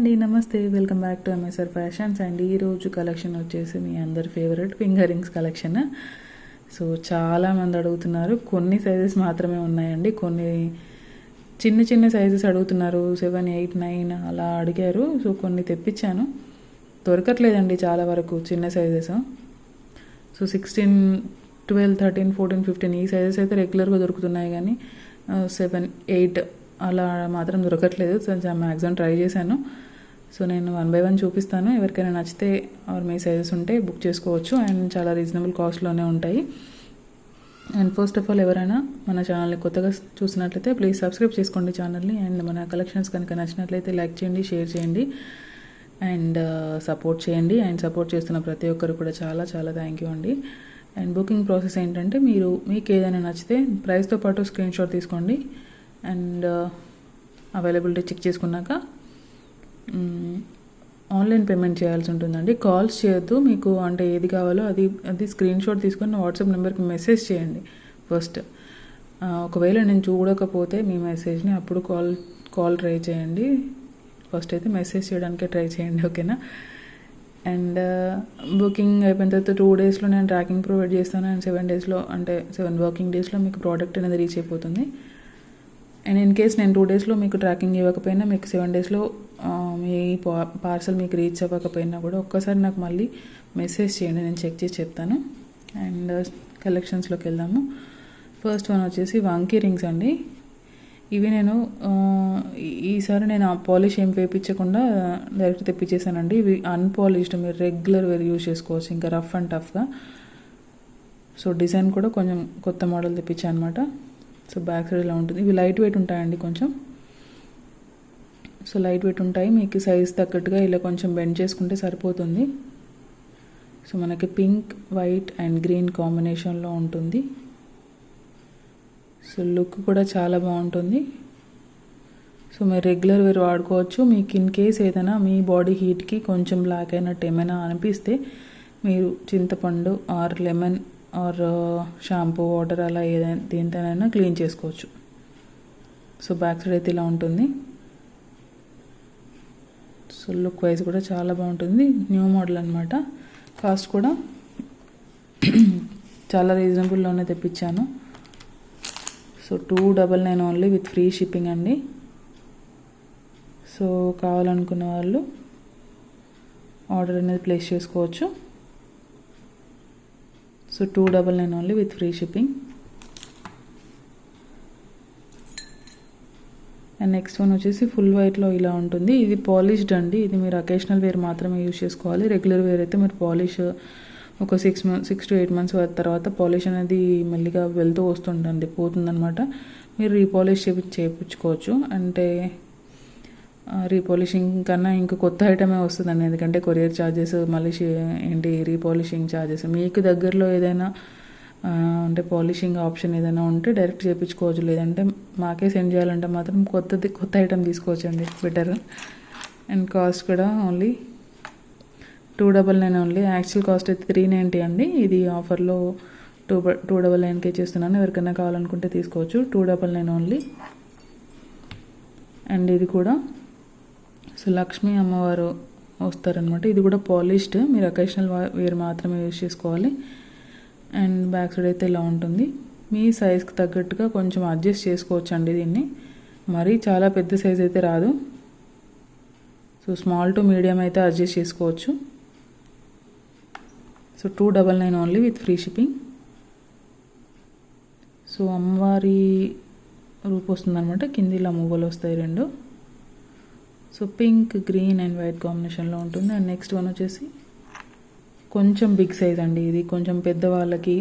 అండి నమస్తే. Welcome back to MSR fashions and ఈరోజు కలెక్షన్ వచ్చేసి మీ అందరి favourite finger rings collection so చాలామంది అడుగుతున్నారు. కొన్ని సైజెస్ మాత్రమే ఉన్నాయండి. కొన్ని చిన్న చిన్న సైజెస్ అడుగుతున్నారు. సెవెన్ ఎయిట్ నైన్ అలా అడిగారు. సో కొన్ని తెప్పించాను. దొరకట్లేదండి చాలా వరకు చిన్న sizes so sixteen twelve thirteen fourteen fifteen ఈ సైజెస్ అయితే రెగ్యులర్గా దొరుకుతున్నాయి కానీ uh, సెవెన్ ఎయిట్ అలా మాత్రం దొరకట్లేదు. సో మ్యాక్సిమం ట్రై చేశాను. సో నేను వన్ బై వన్ చూపిస్తాను. ఎవరికైనా నచ్చితే ఆర్ మీ సైజెస్ ఉంటే బుక్ చేసుకోవచ్చు అండ్ చాలా రీజనబుల్ కాస్ట్లోనే ఉంటాయి. అండ్ ఫస్ట్ ఆఫ్ ఆల్ ఎవరైనా మన ఛానల్ని కొత్తగా చూసినట్లయితే ప్లీజ్ సబ్స్క్రైబ్ చేసుకోండి ఛానల్ని అండ్ మన కలెక్షన్స్ కనుక నచ్చినట్లయితే లైక్ చేయండి షేర్ చేయండి అండ్ సపోర్ట్ చేయండి అండ్ సపోర్ట్ చేస్తున్న ప్రతి ఒక్కరు కూడా చాలా చాలా థ్యాంక్ యూ అండి. అండ్ బుకింగ్ ప్రాసెస్ ఏంటంటే మీరు మీకు ఏదైనా నచ్చితే ప్రైస్తో పాటు స్క్రీన్ షాట్ తీసుకోండి అండ్ అవైలబిలిటీ చెక్ చేసుకున్నాక ఆన్లైన్ పేమెంట్ చేయాల్సి ఉంటుందండి. కాల్స్ చేయొద్దు. మీకు అంటే ఏది కావాలో అది అది స్క్రీన్ షాట్ తీసుకొని వాట్సాప్ నెంబర్కి మెసేజ్ చేయండి ఫస్ట్. ఒకవేళ నేను చూడకపోతే మీ మెసేజ్ని అప్పుడు కాల్ కాల్ ట్రై చేయండి. ఫస్ట్ అయితే మెసేజ్ చేయడానికే ట్రై చేయండి ఓకేనా? అండ్ బుకింగ్ అయిపోయిన తర్వాత టూ డేస్లో నేను ట్రాకింగ్ ప్రొవైడ్ చేస్తాను. అండ్ సెవెన్ డేస్లో అంటే సెవెన్ వర్కింగ్ డేస్లో మీకు ప్రోడక్ట్ అనేది రీచ్ అయిపోతుంది. అండ్ ఇన్ కేస్ నేను టూ డేస్లో మీకు ట్రాకింగ్ ఇవ్వకపోయినా మీకు సెవెన్ డేస్లో మీ పార్సల్ మీకు రీచ్ అవ్వకపోయినా కూడా ఒక్కసారి నాకు మళ్ళీ మెసేజ్ చేయండి నేను చెక్ చేసి చెప్తాను. అండ్ కలెక్షన్స్లోకి వెళ్దాము. ఫస్ట్ వన్ వచ్చేసి వంకీ రింగ్స్ అండి. ఇవి నేను ఈసారి నేను ఆ పాలిష్ ఏం వేయించకుండా డైరెక్ట్ తెప్పించేసానండి. ఇవి అన్పాలిష్డ్ మీరు రెగ్యులర్ వేర్ యూజ్ చేసుకోవచ్చు ఇంకా రఫ్ అండ్ టఫ్గా. సో డిజైన్ కూడా కొంచెం కొత్త మోడల్ తెప్పించాను అనమాట సో బ్యాక్ సైడ్ ఇలా ఉంటుంది? ఇవి లైట్ వెయిట్ ఉంటాయండి కొంచెం. సో లైట్ వెయిట్ ఉంటాయి. మీకు సైజ్ తగ్గట్టుగా ఇలా కొంచెం బెండ్ చేసుకుంటే సరిపోతుంది. సో మనకి పింక్ వైట్ అండ్ గ్రీన్ కాంబినేషన్లో ఉంటుంది. సో లుక్ కూడా చాలా బాగుంటుంది. సో మీరు రెగ్యులర్ వేర్ వాడుకోవచ్చు. మీకు ఇన్ కేస్ ఏదైనా మీ బాడీ హీట్కి కొంచెం బ్లాక్ అయినట్టు ఏమైనా అనిపిస్తే మీరు చింతపండు or lemon or shampoo water అలా ఏదైనా దేనితోనైనా క్లీన్ చేసుకోవచ్చు. సో బ్యాక్ సైడ్ అయితే ఇలా ఉంటుంది. సో లుక్ వైజ్ కూడా చాలా బాగుంటుంది. న్యూ మోడల్ అనమాట కాస్ట్ కూడా చాలా రీజనబుల్లోనే తెప్పించాను. So two double nine only with free shipping అండి. సో కావాలనుకున్న వాళ్ళు ఆర్డర్ అనేది ప్లేస్ చేసుకోవచ్చు. So two double nine only with free shipping and next one వచ్చేసి ఫుల్ వైట్లో ఇలా ఉంటుంది. ఇది పాలిష్డ్ అండి. ఇది మీరు అకేషనల్ వేర్ మాత్రమే యూజ్ చేసుకోవాలి. రెగ్యులర్ వేర్ అయితే మీరు పాలిష్ ఒక six month six to eight months తర్వాత పాలిష్ అనేది మెల్లిగా వెళ్తూ వస్తుంటుంది పోతుందనమాట మీరు రీపాలిష్ చేపి చేయించుకోవచ్చు అంటే రీపాలిషింగ్ కన్నా ఇంకా కొత్త ఐటమే వస్తుందండి. ఎందుకంటే కొరియర్ ఛార్జెస్ మళ్ళీ ఏంటి రీపాలిషింగ్ ఛార్జెస్ మీకు దగ్గరలో ఏదైనా అంటే పాలిషింగ్ ఆప్షన్ ఏదైనా ఉంటే డైరెక్ట్ చేయించుకోవచ్చు. లేదంటే మాకే సెండ్ చేయాలంటే మాత్రం కొత్తది కొత్త ఐటమ్ తీసుకోవచ్చండి బెటర్. అండ్ కాస్ట్ కూడా only two double nine only. Actual cost అయితే త్రీ నైంటీ అండి. ఇది ఆఫర్లో టూ టూ డబల్ నైన్కే చేస్తున్నాను. ఎవరికైనా కావాలనుకుంటే తీసుకోవచ్చు. Two double nine only. And ఇది కూడా సో లక్ష్మీ అమ్మవారు వస్తారనమాట. ఇది కూడా పాలిష్డ్. మీరు అకేషనల్ వేర్ మాత్రమే యూజ్ చేసుకోవాలి. అండ్ బ్యాక్ సైడ్ అయితే ఇలా ఉంటుంది. మీ సైజ్కి తగ్గట్టుగా కొంచెం అడ్జస్ట్ చేసుకోవచ్చు అండి దీన్ని. మరీ చాలా పెద్ద సైజ్ అయితే రాదు. సో స్మాల్ టు మీడియం అయితే అడ్జస్ట్ చేసుకోవచ్చు. So two double nine only with free shipping so అమ్మవారి రూపు వస్తుందన్నమాట. కింద ఇలా మువ్వలు వస్తాయి రెండు. So pink green and white కాంబినేషన్లో ఉంటుంది. అండ్ నెక్స్ట్ వన్ వచ్చేసి కొంచెం బిగ్ సైజ్ అండి ఇది. కొంచెం పెద్దవాళ్ళకి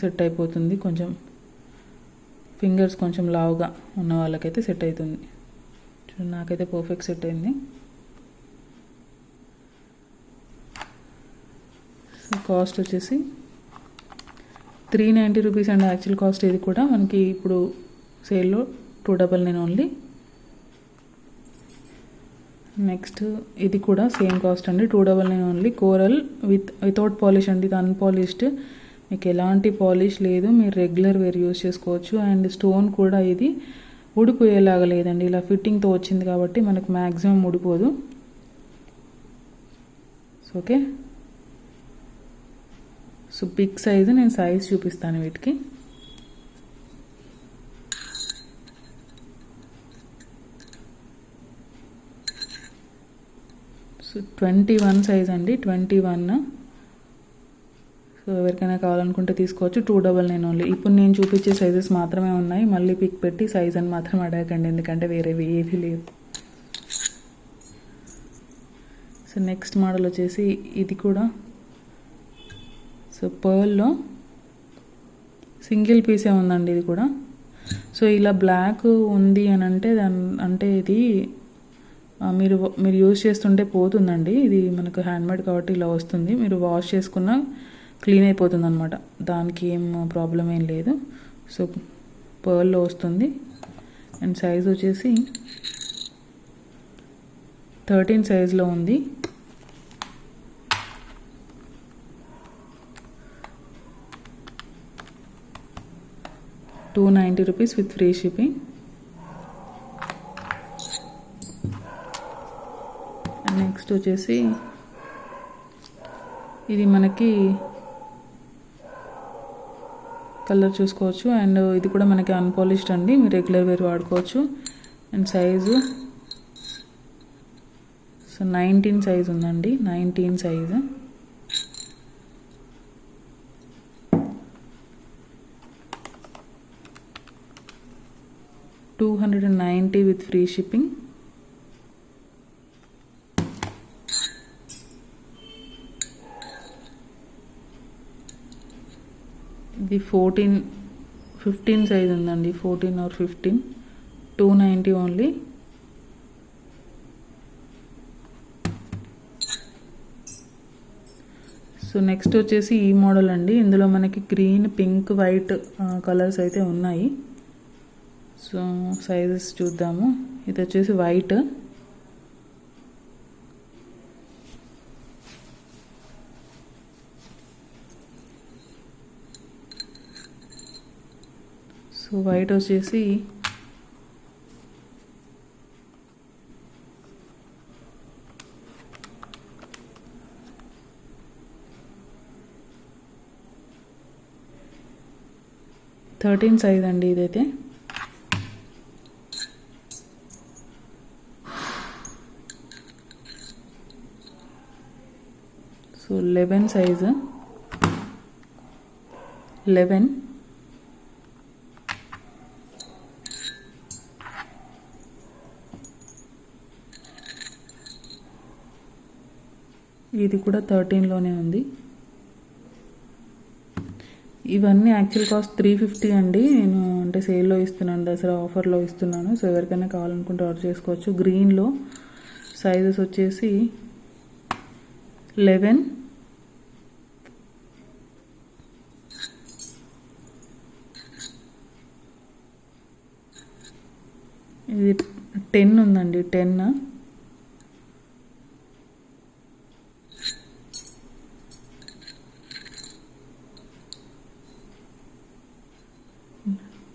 సెట్ అయిపోతుంది. కొంచెం ఫింగర్స్ కొంచెం లావుగా ఉన్న వాళ్ళకైతే సెట్ అవుతుంది నాకైతే పర్ఫెక్ట్ సెట్ అయింది. సో కాస్ట్ వచ్చేసి three ninety rupees and. Actual cost ఇది కూడా మనకి ఇప్పుడు సేల్లో two double nine only next ఇది కూడా సేమ్ కాస్ట్ అండి. Two double nine only coral with without polish అండి ఇది అన్పాలిష్డ్ మీకు ఎలాంటి పాలిష్ లేదు. మీరు రెగ్యులర్ వేర్ యూస్ చేసుకోవచ్చు. అండ్ స్టోన్ కూడా ఇది ఊడిపోయేలాగా లేదండి. ఇలా ఫిట్టింగ్తో వచ్చింది కాబట్టి మనకు మ్యాక్సిమం ఊడిపోదు ఓకే సో బిగ్ సైజు నేను సైజ్ చూపిస్తాను వీటికి. సో ట్వంటీ వన్ సైజ్ అండి. ట్వంటీ వన్ సో ఎవరికైనా కావాలనుకుంటే తీసుకోవచ్చు. టూ డబల్ నైన్ ఓన్లీ ఇప్పుడు నేను చూపించే సైజెస్ మాత్రమే ఉన్నాయి. మళ్ళీ పిక్ పెట్టి సైజ్ అని మాత్రం అడగకండి. ఎందుకంటే వేరేవి ఏవి లేవు. సో నెక్స్ట్ మోడల్ వచ్చేసి ఇది కూడా. సో పర్ల్లో సింగిల్ పీసే ఉందండి ఇది కూడా. సో ఇలా బ్లాక్ ఉంది అని అంటే దాని అంటే ఇది మీరు మీరు యూజ్ చేస్తుంటే పోతుందండి. ఇది మనకు హ్యాండ్మేడ్ కాబట్టి ఇలా వస్తుంది. మీరు వాష్ చేసుకున్న క్లీన్ అయిపోతుంది అనమాట దానికి ఏం ప్రాబ్లం ఏం లేదు. సో పర్ల్లో వస్తుంది. అండ్ సైజ్ వచ్చేసి థర్టీన్ సైజ్లో ఉంది. Two ninety rupees with free shipping. Next వచ్చేసి ఇది మనకి కలర్ చూసుకోవచ్చు. అండ్ ఇది కూడా మనకి అన్పాలిష్డ్ అండి. మీరు రెగ్యులర్ వేర్ వాడుకోవచ్చు. And size so nineteen size ఉందండి. Nineteen size. Two hundred and ninety with free shipping. ఇది ఫోర్టీన్ ఫిఫ్టీన్ సైజ్ ఉందండి. Fourteen or fifteen. Two ninety only. So next వచ్చేసి ఈ మోడల్ అండి. ఇందులో మనకి గ్రీన్ పింక్ వైట్ కలర్స్ అయితే ఉన్నాయి. సో సైజెస్ చూద్దాము. ఇది వచ్చేసి వైట్. సో వైట్ వచ్చేసి థర్టీన్ సైజ్ అండి ఇదైతే. So eleven size. లెవెన్. ఇది కూడా థర్టీన్లోనే ఉంది. ఇవన్నీ యాక్చువల్ కాస్ట్ త్రీ ఫిఫ్టీ అండి. నేను అంటే సేల్లో ఇస్తున్నాను దసరా ఆఫర్లో ఇస్తున్నాను. సో ఎవరికైనా కావాలనుకుంటే ఆర్డర్ చేసుకోవచ్చు. గ్రీన్లో సైజెస్ వచ్చేసి లెవెన్ ఇది టెన్ ఉందండి టెన్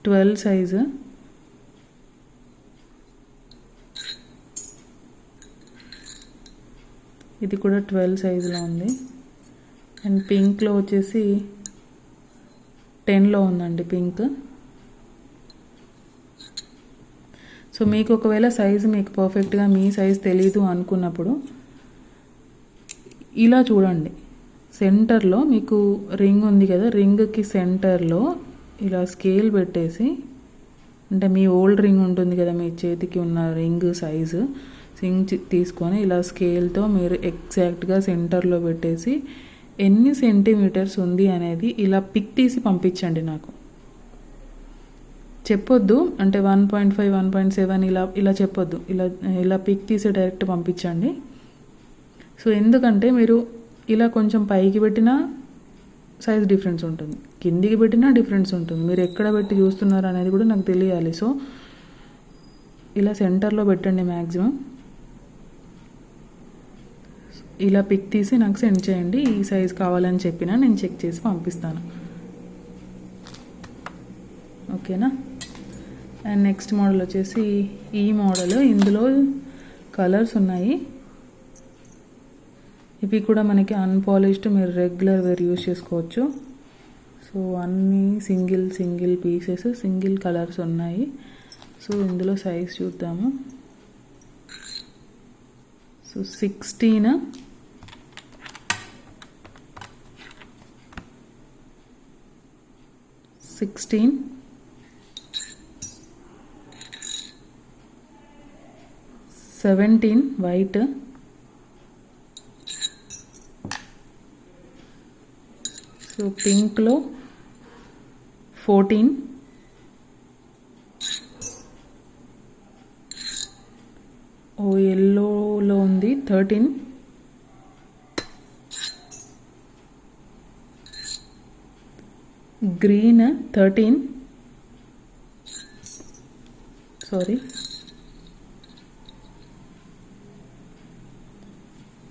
ట్వెల్వ్ సైజు. ఇది కూడా ట్వెల్వ్ సైజులో ఉంది. అండ్ పింక్లో వచ్చేసి టెన్లో ఉందండి పింక్. సో మీకు ఒకవేళ సైజు మీకు పర్ఫెక్ట్గా మీ సైజ్ తెలీదు అనుకున్నప్పుడు ఇలా చూడండి. సెంటర్లో మీకు రింగ్ ఉంది కదా రింగ్కి సెంటర్లో ఇలా స్కేల్ పెట్టేసి అంటే మీ ఓల్డ్ రింగ్ ఉంటుంది కదా మీ చేతికి ఉన్న రింగ్ సైజు సింగ్ తీసుకొని ఇలా స్కేల్తో మీరు ఎగ్జాక్ట్గా సెంటర్లో పెట్టేసి ఎన్ని సెంటీమీటర్స్ ఉంది అనేది ఇలా పిక్ తీసి పంపించండి నాకు. చెప్పొద్దు అంటే one point five one point seven ఇలా ఇలా చెప్పొద్దు. ఇలా ఇలా పిక్ తీసి డైరెక్ట్ పంపించండి. సో ఎందుకంటే మీరు ఇలా కొంచెం పైకి పెట్టినా సైజ్ డిఫరెన్స్ ఉంటుంది. కిందికి పెట్టినా డిఫరెన్స్ ఉంటుంది. మీరు ఎక్కడ పెట్టి చూస్తున్నారు అనేది కూడా నాకు తెలియాలి. సో ఇలా సెంటర్లో పెట్టండి మ్యాక్సిమం ఇలా పిక్ తీసి నాకు సెండ్ చేయండి. ఈ సైజ్ కావాలని చెప్పినా నేను చెక్ చేసి పంపిస్తాను. ఓకేనా అండ్ నెక్స్ట్ మోడల్ వచ్చేసి ఈ మోడల్ ఇందులో కలర్స్ ఉన్నాయి. ఇవి కూడా మనకి అన్పాలిష్డ్ మీరు రెగ్యులర్ వేర్ యూస్ చేసుకోవచ్చు. సో అన్నీ single single pieces single colours ఉన్నాయి. సో ఇందులో సైజ్ చూద్దాము. So sixteen sixteen seventeen white so పింక్లో fourteen. ఓ ఎల్లోలో ఉంది థర్టీన్. Green thirteen. సారీ.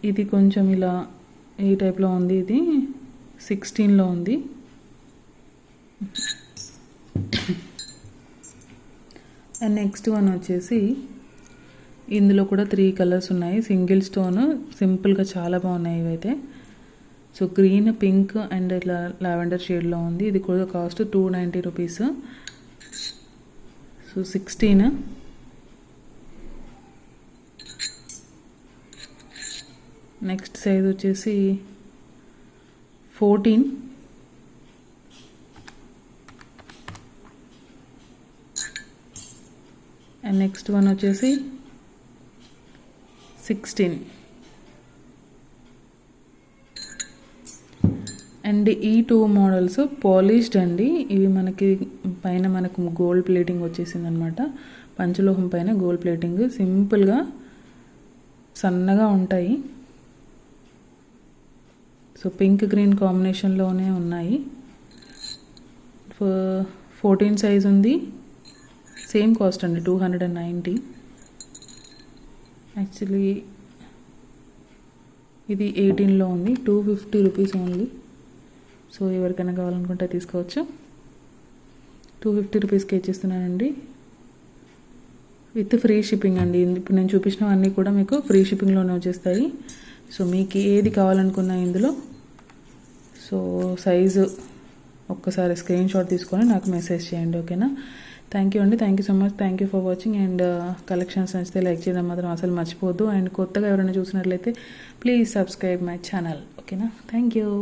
ఇది కొంచెం ఇలా ఈ టైప్లో ఉంది ఇది. సిక్స్టీన్లో ఉంది. అండ్ నెక్స్ట్ వన్ వచ్చేసి ఇందులో కూడా త్రీ కలర్స్ ఉన్నాయి. సింగిల్ స్టోన్ సింపుల్గా చాలా బాగున్నాయి ఇవైతే. సో గ్రీన్ పింక్ అండ్ ఇట్లా లావెండర్ షేడ్లో ఉంది. ఇది కూడా cost two ninety rupees so sixteen next size వచ్చేసి ఫోర్టీన్ అండ్ నెక్స్ట్ వన్ వచ్చేసి సిక్స్టీన్ అండ్ ఈ టూ మోడల్స్ పాలిష్డ్ అండి. ఇవి మనకి పైన మనకు గోల్డ్ ప్లేటింగ్ వచ్చేసింది అనమాట పంచలోహం పైన గోల్డ్ ప్లేటింగ్ సింపుల్గా సన్నగా ఉంటాయి. సో పింక్ గ్రీన్ కాంబినేషన్లోనే ఉన్నాయి. ఫోర్టీన్ సైజ్ ఉంది. సేమ్ కాస్ట్ అండి two hundred and ninety. Actually ఇది ఎయిటీన్లో ఉంది two fifty rupees only. So ఎవరికైనా కావాలనుకుంటే తీసుకోవచ్చు. టూ ఫిఫ్టీ రూపీస్కి ఇచ్చిస్తున్నానండి విత్ ఫ్రీ షిప్పింగ్ అండి. ఇప్పుడు నేను చూపించినవన్నీ కూడా మీకు ఫ్రీ షిప్పింగ్లోనే వచ్చేస్తాయి. సో మీకు ఏది కావాలనుకున్నా ఇందులో. సో సైజు ఒక్కసారి స్క్రీన్ షాట్ తీసుకొని నాకు మెసేజ్ చేయండి ఓకేనా థ్యాంక్ యూ అండి. Thank you so much thank you for watching and collections నచ్చితే లైక్ చేయడం మాత్రం అసలు మర్చిపోద్దు అండ్ కొత్తగా ఎవరైనా చూసినట్లయితే ప్లీజ్ సబ్స్క్రైబ్ మై ఛానల్ ఓకేనా థ్యాంక్ యూ